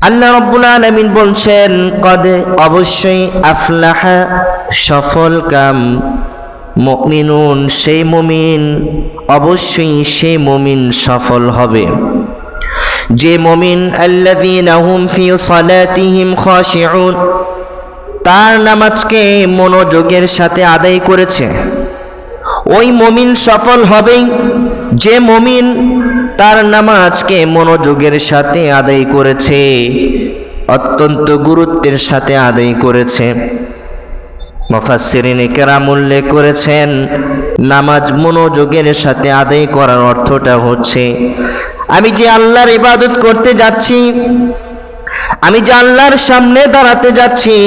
আল্লাহ রব্বুল আলামিন বলছেন, কদ অবশ্যই আফলাহা সফল কাম মুমিনুন, সেই মুমিন, অবশ্যই সেই মুমিন সফল হবে। যে মুমিন আল্লাযীনা হুম ফি সালাতিহিম খাশিউন, তার নামাজকে মনোযোগের সাথে আদায় করেছে। ওই মমিন সফল হবেই। যে মমিন তার নামাজকে মনোযোগের সাথে আদায় করেছে, অত্যন্ত গুরুত্বের সাথে আদায় করেছে। মফাসিরিনে কেরাম উল্লেখ করেছেন, নামাজ মনোযোগের সাথে আদায় করার অর্থটা হচ্ছে, আমি যে আল্লাহর ইবাদত করতে যাচ্ছি, আমি যে আল্লাহর সামনে দাঁড়াতে যাচ্ছি,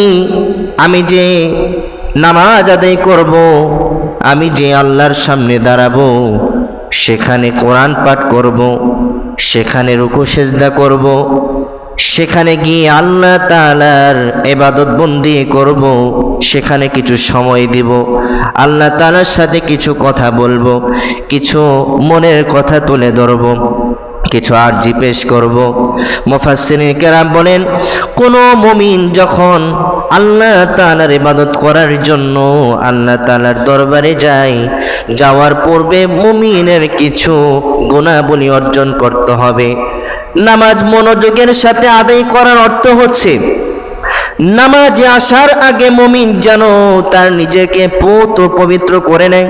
আমি যে নামাজ আদায় করব, আমি যে আল্লাহর সামনে দাঁড়াবো সেখানে কোরআন পাঠ করব, সেখানে রুকু সেজদা করব, সেখানে গিয়ে আল্লাহ তালার এবাদত বন্দি করব, সেখানে কিছু সময় দিব, আল্লাহ তালার সাথে কিছু কথা বলব, কিছু মনের কথা তুলে ধরবো। কিছু আরজি পেশ করব। মুফাসসিরিন কেরাম বলেন, কোন মুমিন যখন আল্লাহ তাআলার ইবাদত করার জন্য আল্লাহ তাআলার দরবারে যায়, যাওয়ার পূর্বে মুমিনের কিছু গুণাবলী অর্জন করতে হবে। নামাজ মনোযোগের সাথে আদায় করার অর্থ হচ্ছে, নামাজে আসার আগে মুমিন যেন তার নিজেকে পুত পবিত্র করে নেয়,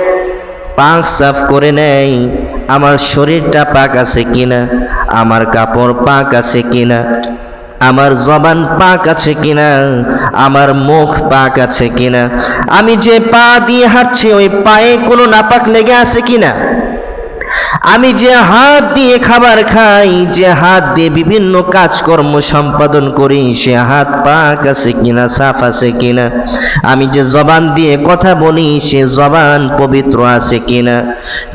পাক সাফ করে নেয় আমার শরীরটা পাক আছে কিনা? আমার কাপড় পাক আছে কিনা? আমার জবান পাক আছে কিনা? আমার মুখ পাক আছে কিনা? আমি যে পা দিয়ে হাঁটছি, ওই পায়ে কোনো নাপাক লেগে আছে কিনা? আমি যে হাত দিয়ে খাবার খাই, যে হাত দিয়ে বিভিন্ন কাজকর্ম সম্পাদন করি, সে হাত পাক আছে কিনা, সাফ আছে কিনা? আমি যে জবান দিয়ে কথা বলি, সে জবান পবিত্র আছে কিনা?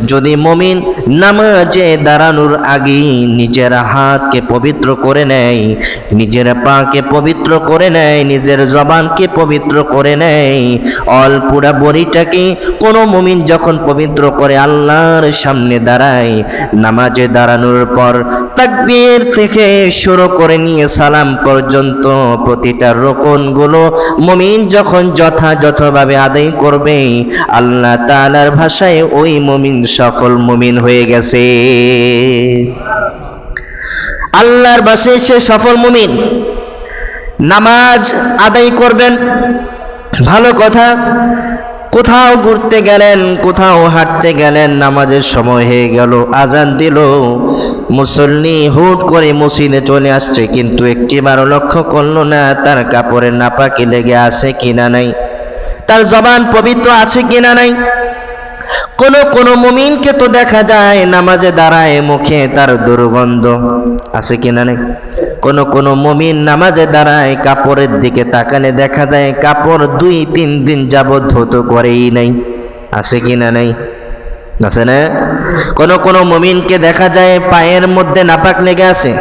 যদি মমিন নামাজে দাঁড়ানোর আগে নিজের হাতকে পবিত্র করে নেয়, নিজের পাকে পবিত্র করে নেয়, নিজের জবানকে পবিত্র করে নেয় অল্পুরা বড়িটাকে কোনো মমিন যখন পবিত্র করে, আল্লাহর সামনে দাঁড়ায় নামাজে দাঁড়ানোর পর তাকবীর থেকে শুরু করে নিয়ে সালাম পর্যন্ত প্রতিটা রোকনগুলো মমিন যখন যথাযথভাবে আদায় করবে, আল্লাহ তাআলার ভাষায় ওই মমিন সফল মমিন হয়ে গেছে। আল্লাহর ভাষায় সে সফল মমিন। নামাজ আদায় করবেন, ভালো কথা কোথাও ঘুরতে গেলেন, কোথাও হাঁটতে গেলেন, নামাজের সময় হয়ে গেল, আজান দিল। মুসল্লি হুট করে মসজিদে চলে আসছে, কিন্তু একটিবারও লক্ষ্য করল না, তার কাপড়ের নাপাকি লেগে আছে কিনা নাই। তার জবান পবিত্র আছে কিনা নাই? কোন কোন মুমিনকে তো দেখা যায় নামাজে দাঁড়ায় মুখে তার দুর্গন্ধ। আছে কিনা নেই? কোন কোন মুমিন নামাজে দাঁড়ায় কাপড়ের দিকে তাকালে দেখা যায় কাপড় দুই, তিন দিন যাবৎ ধৌত করেই নাই। আছে কিনা নেই? আছে না? কোন কোন মুমিনকে দেখা যায় পায়ের মধ্যে নাপাক লেগে আছে?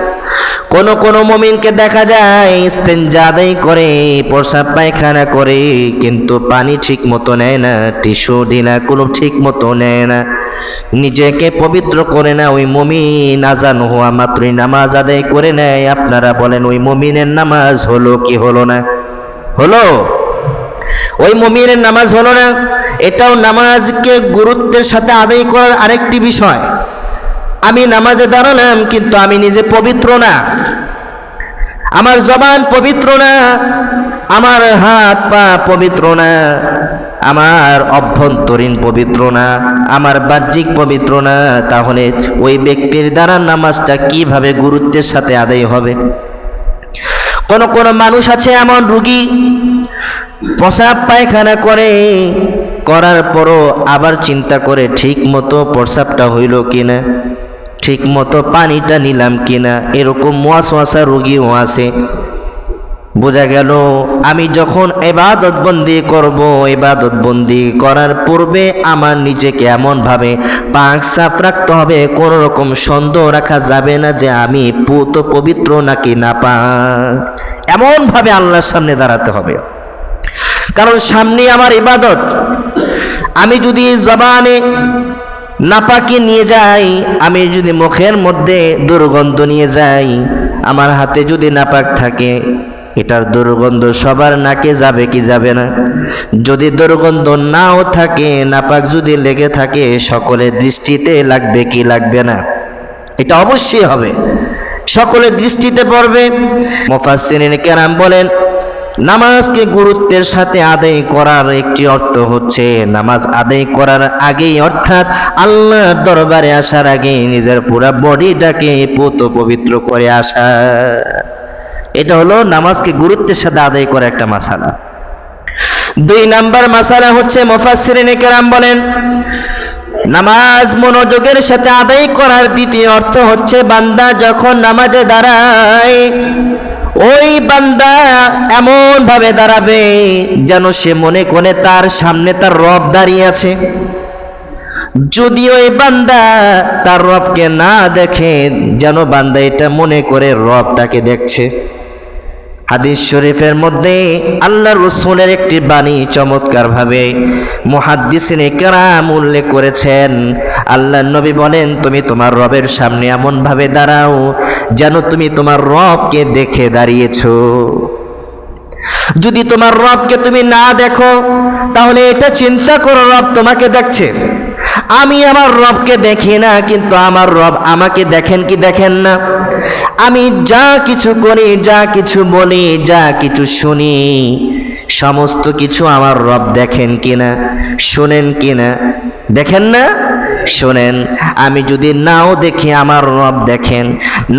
কোন কোন মমিনকে দেখা যায় ইস্তেঞ্জাদাই করে প্রসাব পায়খানা করে, কিন্তু পানি ঠিক মতো নেয় না, টিস্যু ঢিলা কোনো ঠিক মতো নেয় না। নিজেকে পবিত্র করে না ওই মমিন, আজান হওয়া মাত্রই নামাজ আদায় করে নেয়। আপনারা বলেন, ওই মমিনের নামাজ হলো কি হলো না? হলো? ওই মমিনের নামাজ হলো না? এটাও নামাজকে গুরুত্বের সাথে আদায় করার আরেকটি বিষয়। আমি নামাজে দাঁড়ালাম, কিন্তু আমি নিজে পবিত্র না। আমার জবান পবিত্র না, আমার হাত পা পবিত্র না, আমার অভ্যন্তরীণ পবিত্র না, আমার বাহ্যিক পবিত্র না। তাহলে ওই ব্যক্তির দ্বারা নামাজটা কীভাবে গুরুত্বের সাথে আদায় হবে? কোন কোন মানুষ আছে এমন রুগী, প্রসাব পায়খানা করে, করার পরও আবার চিন্তা করে ঠিক মতো প্রসাবটা হইল কিনা? ঠিক মতো পানিটা নিলাম কিনা, এরকম মোয়াশোয়াশা রোগীও আছে। বোঝা গেল, আমি যখন এবাদত বন্দি করব, এবাদত বন্দি করার পূর্বে আমার নিজেকে এমনভাবে পাক সাফ রাখতে হবে কোন রকম সন্দেহ রাখা যাবে না যে আমি পুত পবিত্র নাকি না পাক। এমনভাবে আল্লাহর সামনে দাঁড়াতে হবে। কারণ সামনে আমার ইবাদত। আমি যদি জবানে নাপাকি নিয়ে যাই, আমি যদি মুখের মধ্যে দুর্গন্ধ নিয়ে যাই, আমার হাতে যদি নাপাক থাকে, এটার দুর্গন্ধ সবার নাকে যাবে কি যাবে না? যদি দুর্গন্ধ নাও থাকে, নাপাক যদি লেগে থাকে সকলের দৃষ্টিতে লাগবে কি লাগবে না? এটা অবশ্যই হবে। সকলের দৃষ্টিতে পড়বে। মোফাসসিরিন কেরাম বলেন নামাজকে গুরুত্বের সাথে আদায় করার একটি অর্থ হচ্ছে নামাজ আদায় করার আগেই, অর্থাৎ আল্লাহর দরবারে আসার আগে নিজের পুরা বডিটাকে পুত পবিত্র করে আসা। এটা হলো নামাজকে গুরুত্বের সাথে আদায় করা একটা মাসালা। দুই নাম্বার মাসালা হচ্ছে মোফাসসিরিন কেরাম বলেন, নামাজ মনোযোগের সাথে আদায় করার দ্বিতীয় অর্থ হচ্ছে বান্দা যখন নামাজে দাঁড়ায় ওই বান্দা এমন ভাবে দাঁড়াবে যেন সে মনে করে তার সামনে তার রব দাঁড়িয়ে আছে। যদি ওই বান্দা তার রবকে না দেখে যেন বান্দা এটা মনে করে রব তাকে দেখছে। হাদিস শরীফের মধ্যে আল্লাহ রসুলের একটি বাণী চমৎকার ভাবে কেরাম উল্লেখ করেছেন। আল্লাহ নবী বলেন, তুমি তোমার রবের সামনে এমন ভাবে দাঁড়াও যেন তুমি তোমার রবকে দেখে দাঁড়িয়েছ। যদি তোমার রবকে তুমি না দেখো, তাহলে এটা চিন্তা করো রব তোমাকে দেখছে। আমি আমার রবকে দেখি না, কিন্তু আমার রব আমাকে দেখেন কি দেখেন না। আমি যা কিছু করি, যা কিছু বলি, যা কিছু শুনি, সমস্ত কিছু আমার রব দেখেন কিনা শোনেন কিনা দেখেন না? শোনেন। আমি যদি নাও দেখি, আমার রব দেখেন।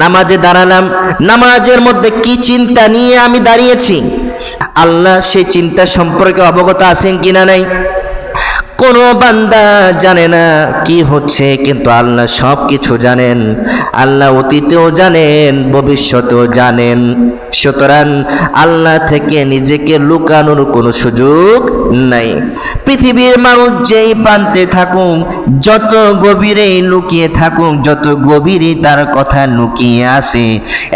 নামাজে দাঁড়ালাম, নামাজের মধ্যে কি চিন্তা নিয়ে আমি দাঁড়িয়েছি? আল্লাহ সেই চিন্তা সম্পর্কে অবগত আছেন কিনা নাই? কোনো বান্দা জানে না কি হচ্ছে, কিন্তু আল্লাহ সব কিছু জানেন। আল্লাহ অতীতেও জানেন, ভবিষ্যতেও জানেন। সুতরাং আল্লাহ থেকে নিজেকে লুকানোর কোনো সুযোগ নাই। পৃথিবীর মানুষ যেই প্রান্তে থাকুক, যত গভীরেই লুকিয়ে থাকুক, যত গভীরে তার কথা লুকিয়ে আসে,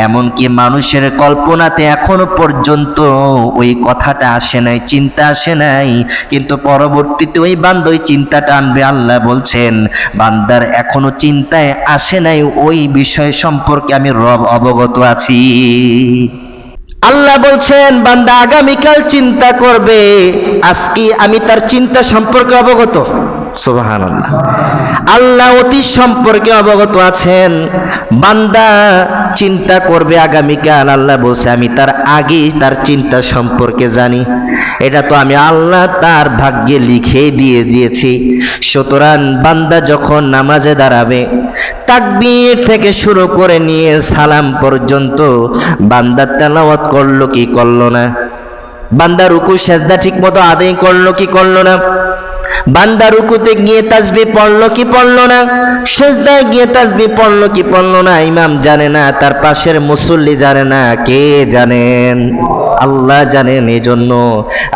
এমনকি মানুষের কল্পনাতে এখনও পর্যন্ত ওই কথাটা আসে নাই, চিন্তা আসে নাই, কিন্তু পরবর্তীতে ওই বান্দা ওই চিন্তাটা আনবে আল্লাহ বলছেন, বান্দার এখনও চিন্তায় আসে নাই, ওই বিষয় সম্পর্কে আমি রব অবগত আছি। আল্লাহ বলছেন, বান্দা আগামীকাল চিন্তা করবে, আজকে আমি তার চিন্তা সম্পর্কে অবগত। আল্লাহ অতীত সম্পর্কে অবগত আছেন। বান্দা চিন্তা করবে আগামীকাল, আল্লাহ বলছে, আমি তার আগেই তার চিন্তা সম্পর্কে জানি। এটা তো আমি আল্লাহ তার ভাগ্যে লিখে দিয়ে দিয়েছি। সুতরাং বান্দা যখন নামাজে দাঁড়াবে, তাকবীর থেকে শুরু করে নিয়ে সালাম পর্যন্ত বান্দা তেলাওয়াত করল কি করল না? বান্দা রুকু, সেজদা ঠিক মতো আদায় করল কি করল না? বান্দা রুকুতে গিয়ে তাসবি পড়ল কি পড়ল না? সেজদায় গিয়ে তাসবি পড়ল কি পড়ল না? ইমাম জানে না, তার পাশের মুসল্লি জানে না, কে জানেন? আল্লাহ জানেন এই জন্য।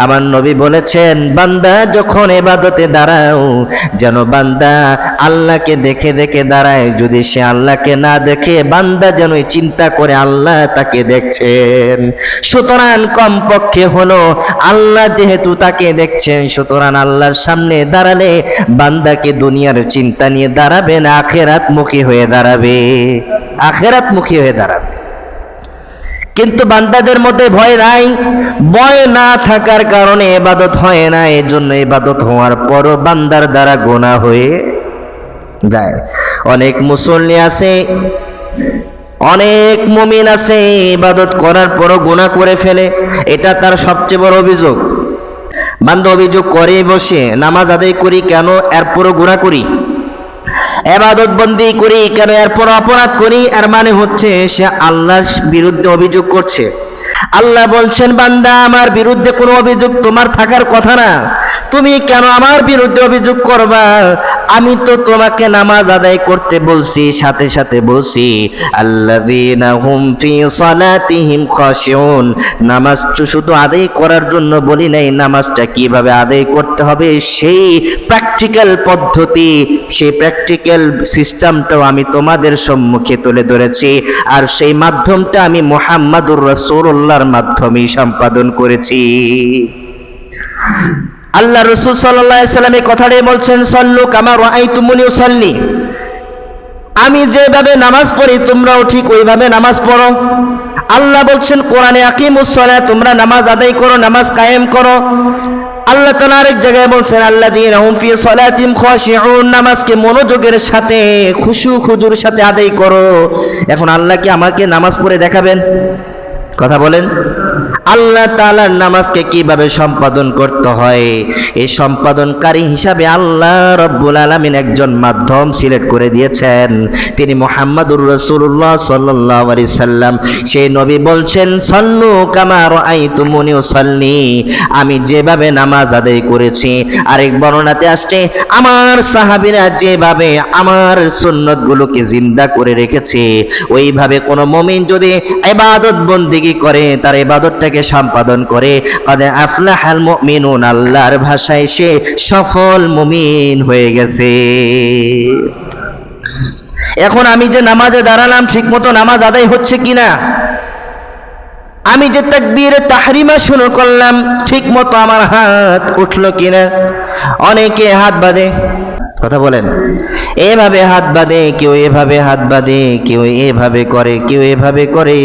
আমার নবী বলেছেন, বান্দা যখন এবাদতে দাঁড়াও, যেন বান্দা আল্লাহকে দেখে দেখে দাঁড়ায়। যদি সে আল্লাহকে না দেখে, বান্দা যেন চিন্তা করে আল্লাহ তাকে দেখছেন। সুতরাং কমপক্ষে হলো, আল্লাহ যেহেতু তাকে দেখছেন, সুতরাং আল্লাহর সামনে দাঁড়ালে বান্দাকে দুনিয়ার চিন্তা নিয়ে দাঁড়াবে না আখেরাত মুখী হয়ে দাঁড়াবে। আখেরাত মুখী হয়ে দাঁড়াবে। কিন্তু বান্দাদের মধ্যে ভয় নাই। ভয় না থাকার কারণে এবাদত হয় না এর জন্য এবাদত হওয়ার পরও বান্দার দ্বারা গোনা হয়ে যায়। অনেক মুসল্লি আছে, অনেক মুমিন আছে, ইবাদত করার পরও গুনাহ করে ফেলে। এটা তার সবচেয়ে বড় অভিযোগ। বান্দা অভিযোগ করে বসে, নামাজ আদায় করি কেন এরপরও গুনাহ করি? এবাদত বন্দি করি, কেন এরপর অপরাধ করি? আর মানে হচ্ছে সে আল্লাহর বিরুদ্ধে অভিযোগ করছে। আল্লাহ বলছেন, বান্দা, আমার বিরুদ্ধে কোনো অভিযোগ তোমার থাকার কথা না। তুমি কেন আমার বিরুদ্ধে অভিযোগ করবা? আমি তো তোমাকে নামাজ আদায় করতে বলছি, সাথে সাথে বলছি, আল্লাযীনা হুম ফি সালাতিহিম খাশিউন। নামাজ শুধু আদায় করার জন্য বলি নাই, নামাজটা কীভাবে আদায় করতে হবে সেই প্র্যাকটিক্যাল পদ্ধতি, সেই প্র্যাকটিক্যাল সিস্টেমটাও আমি তোমাদের সম্মুখে তুলে ধরেছি, আর সেই মাধ্যমটা আমি মোহাম্মদুর রসুল্লাহর মাধ্যমে সম্পাদন করেছি। আল্লাহ রসুল সাল্লাম এই কথাটাই বলছেন, সল্লু কামার আই তুমুনি সল্লি আমি যেভাবে নামাজ পড়ি, তোমরাও ঠিক ওইভাবে নামাজ পড়ো। আল্লাহ বলছেন, কোরআনে আকিম আকিমুসসালাহ তোমরা নামাজ আদায় করো, নামাজ কায়েম করো। আল্লাহ তাআলা আরেক জায়গায় বলছেন সালাতিম খাশিউন। নামাজকে মনোযোগের সাথে, খুশু খুজুর সাথে আদায় করো। এখন আল্লাহ কি আমাকে নামাজ পড়ে দেখাবেন? কথা বলেন। আল্লাহ তাআলার নামাজকে কীভাবে সম্পাদন করতে হয়? এই সম্পাদনকারী হিসাবে আল্লাহ রব্বুল আলামিন একজন মাধ্যম সিলেক্ট করে দিয়েছেন। তিনি মোহাম্মদুর রাসূলুল্লাহ সাল্লাল্লাহু আলাইহি সাল্লাম। সেই নবী বলছেন, সল্লু কামা রাআইতুমুনি উসাল্লি। আমি যেভাবে নামাজ আদায় করেছি, আরেক বর্ণনাতে আসছে, আমার সাহাবিরা যেভাবে আমার সুন্নতগুলোকে জিন্দা করে রেখেছে, ওইভাবে কোনো মমিন যদি এবাদত বন্দিগি করে, তার ইবাদতটাকে সম্পাদন করে, কাদে আফলাহাল মুমিনুন আল্লাহর ভাষায় সে সফল মুমিন হয়ে গেছে। এখন আমি যে নামাজে দাঁড়ালাম, ঠিকমতো নামাজ আদায় হচ্ছে কিনা? আমি যে তাকবীর, তাহরিমা শুরু করলাম, ঠিকমতো আমার হাত উঠল কিনা? অনেকে হাত বাঁধে। কথা বলেন। এভাবে হাত বাঁধে, কেউ এভাবে হাত বাঁধে, কেউ এভাবে করে, কেউ এভাবে করে।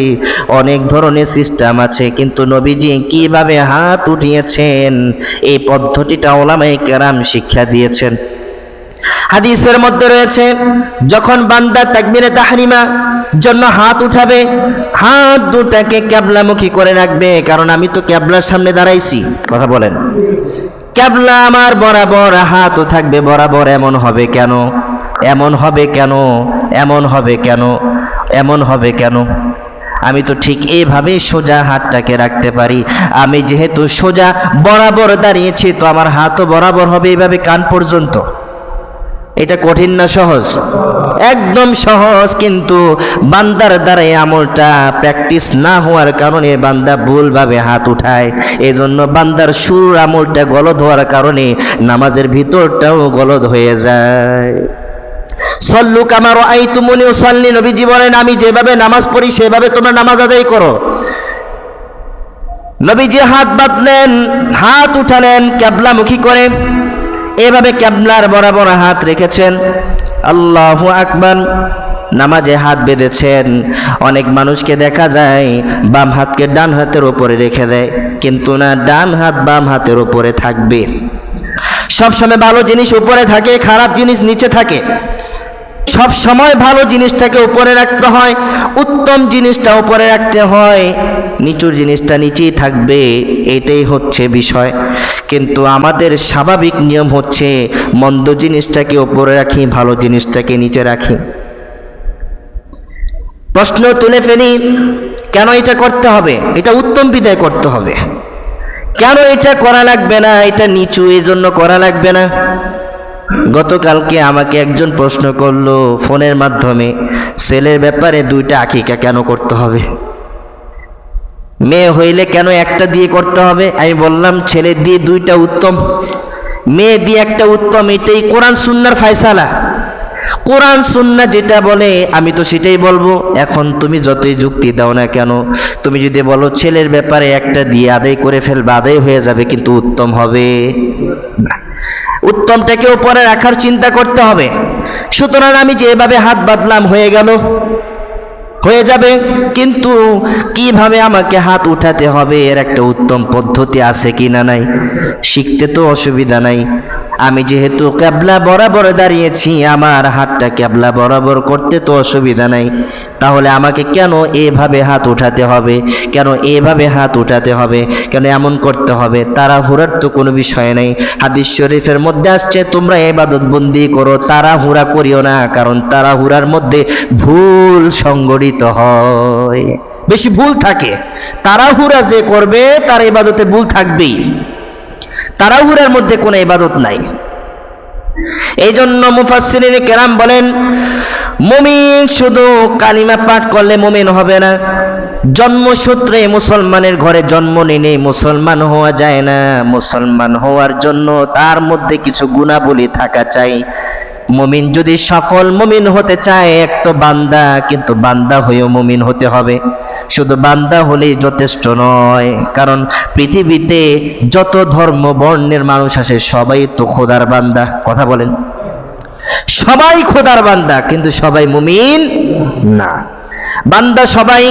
অনেক ধরনের সিস্টেম আছে, কিন্তু নবীজি কীভাবে হাত উঠিয়েছেন? এই পদ্ধতিটা ওলামাই কেরাম শিক্ষা দিয়েছেন। হাদিসের মধ্যে রয়েছে, যখন বান্দা তাকবিরে তাহরিমা জন্য হাত উঠাবে, হাত দুটাকে ক্যাবলামুখী করে রাখবে, কারণ আমি তো ক্যাবলার সামনে দাঁড়াইছি। কথা বলেন। ক্যাবলা আমার বরাবর হাতও থাকবে বরাবর এমন হবে কেন? এমন হবে কেন? এমন হবে কেন? এমন হবে কেন? আমি তো ঠিক এইভাবে সোজা হাতটাকে রাখতে পারি। আমি যেহেতু সোজা বরাবর দাঁড়িয়েছি, তো আমার হাতও বরাবর হবে এভাবে কান পর্যন্ত। এটা কঠিন না সহজ? একদম সহজ, কিন্তু বান্দার দ্বারা আমলটা প্র্যাকটিস না হওয়ার কারণে বান্দা ভুলভাবে হাত উঠায়। এই জন্য বান্দার সুর আমলটা গলদ হওয়ার কারণে নামাজের ভিতরটাও গলদ হয়ে যায়। সল্লু কামার আই তুমনি সল্লি নবীজি বলেন, আমি যেভাবে নামাজ পড়ি, সেভাবে তোমরা নামাজ আদায় করো। নবীজি হাত বাঁধলেন, হাত উঠালেন, ক্যাবলামুখী করে। এভাবে ক্যাবলার বরাবর হাত রেখেছেন। আল্লাহ আকবার, নামাজে হাত বেঁধেছেন। অনেক মানুষকে দেখা যায়, বাম হাতকে ডান হাতের ওপরে রেখে দেয়, কিন্তু না, ডান হাত বাম হাতের ওপরে থাকবে। সবসময় ভালো জিনিস উপরে থাকে, খারাপ জিনিস নিচে থাকে। সব সময় ভালো জিনিসটাকে উপরে রাখতে হয়, উত্তম জিনিসটা উপরে রাখতে হয়। নিচুর জিনিসটা নিচেই থাকবে, এটাই হচ্ছে বিষয়। কিন্তু আমাদের স্বাভাবিক নিয়ম হচ্ছে, মন্দ জিনিসটাকে উপরে রাখি, ভালো জিনিসটাকে নিচে রাখি। প্রশ্ন তুলে ফেলি, কেন এটা করতে হবে? এটা উত্তম বিদায় করতে হবে। কেন এটা করা লাগবে না, এটা নিচু এই জন্য করা লাগবে না? গতকালকে আমাকে একজন প্রশ্ন করল ফোনের মাধ্যমে, সেলের ব্যাপারে দুইটা আকিকা কেন করতে হবে? মেয়ে হইলে কেন একটা দিয়ে করতে হবে? আমি বললাম, ছেলে দিয়ে দুইটা উত্তম। মেয়ে দিয়ে একটা উত্তম, এটাই কোরআন সুন্নার ফায়সালা। কোরআন সুন্না যেটা বলে, আমি তো সেটাই বলব। এখন তুমি যতই যুক্তি দাও না কেন, তুমি যদি বলো, ছেলের ব্যাপারে একটা দিয়ে আদায় করে ফেলবে, আদায় হয়ে যাবে, কিন্তু উত্তম হবে না। উত্তমটাকে উপরে রাখার চিন্তা করতে হবে। সুতরাং আমি যেভাবে হাত বাঁধলাম, হয়ে গেল। হয়ে যাবে। কিন্তু কীভাবে আমাকে হাত উঠাতে হবে? এর একটা উত্তম পদ্ধতি আছে কি না নাই? শিখতে তো অসুবিধা নাই। আমি যেহেতু ক্যাবলা বরাবর দাঁড়িয়েছি, আমার হাতটা ক্যাবলা বরাবর করতে তো অসুবিধা নাই। তাহলে আমাকে কেন এভাবে হাত উঠাতে হবে? কেন এভাবে হাত উঠাতে হবে? কেন এমন করতে হবে? তারা হুরার তো কোনো বিষয় নেই। হাদিস শরীফের মধ্যে আসছে, তোমরা এবাদত বন্দি করো তারা হুরা করিও না, কারণ তারা হুরার মধ্যে ভুল সংগঠিত হয়। বেশি ভুল থাকে। তাড়াহুড়া যে করবে, তার ইবাদতে ভুল থাকবেই। তাড়াহুড়ার মধ্যে কোনো ইবাদত নাই। এই জন্য মুফাসসিরিন কেরাম বলেন, মুমিন শুধু কালিমা পাঠ করলে মুমিন হবে না। জন্মসূত্রে মুসলমানের ঘরে জন্ম নিলে মুসলমান হওয়া যায় না। মুসলমান হওয়ার জন্য তার মধ্যে কিছু গুণাবলী থাকা চাই। মুমিন যদি সফল মুমিন হতে চায়, এক তো বান্দা, কিন্তু বান্দা হয়েও মুমিন হতে হবে। শুধু বান্দা হলেই যথেষ্ট নয়। কারণ পৃথিবীতে যত ধর্ম বর্ণের মানুষ আছে, সবাই তো খোদার বান্দা। কথা বলেন। সবাই খোদার বান্দা, কিন্তু সবাই মুমিন না। বান্দা সবাই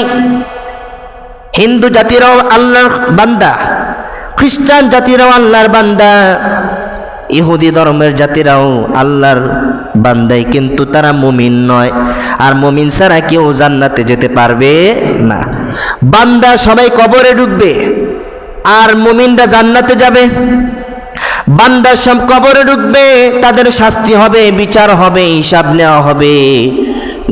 হিন্দু জাতিরাও আল্লাহর বান্দা, খ্রিস্টান জাতিরাও আল্লাহর বান্দা, ইহুদি ধর্মের জাতিরাও আল্লাহর বান্দাই, কিন্তু তারা মুমিন নয়। আর মমিন ছাড়া কেউ জান্নাতে যেতে পারবে না। বান্দা সবাই কবরে ঢুকবে, আর মুমিনরা জান্নাতে যাবে। বান্দা সব কবরে ঢুকবে, তাদের শাস্তি হবে, বিচার হবে, হিসাব নেওয়া হবে।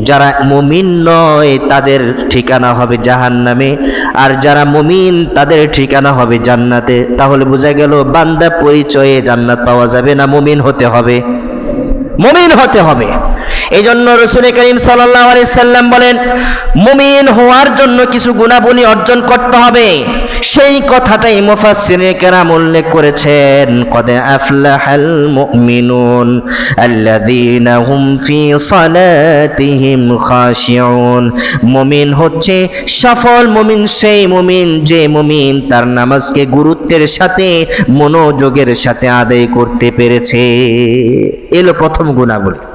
যারা মুমিন নয়, তাদের ঠিকানা হবে জাহান্নামে। আর যারা মুমিন, তাদের ঠিকানা হবে জান্নাতে। তাহলে বোঝা গেল, বান্দা পরিচয়ে জান্নাত পাওয়া যাবে না, মুমিন হতে হবে। মুমিন হতে হবে। এই জন্য রসুল করিম সাল্লাম বলেন, মুমিন হওয়ার জন্য কিছু গুণাবলী অর্জন করতে হবে। সেই কথাটাই মুফাসসিরে কেরাম উল্লেখ করেছেন, কদে আফলাহাল মুমিনুন আল্লাযীনা হুম ফি সালাতিহিম খাশিউন। মুমিন হচ্ছে সফল মুমিন, সেই মুমিন যে মুমিন তার নামাজকে গুরুত্বের সাথে, মনোযোগের সাথে আদায় করতে পেরেছে। এলো প্রথম গুণাবলী।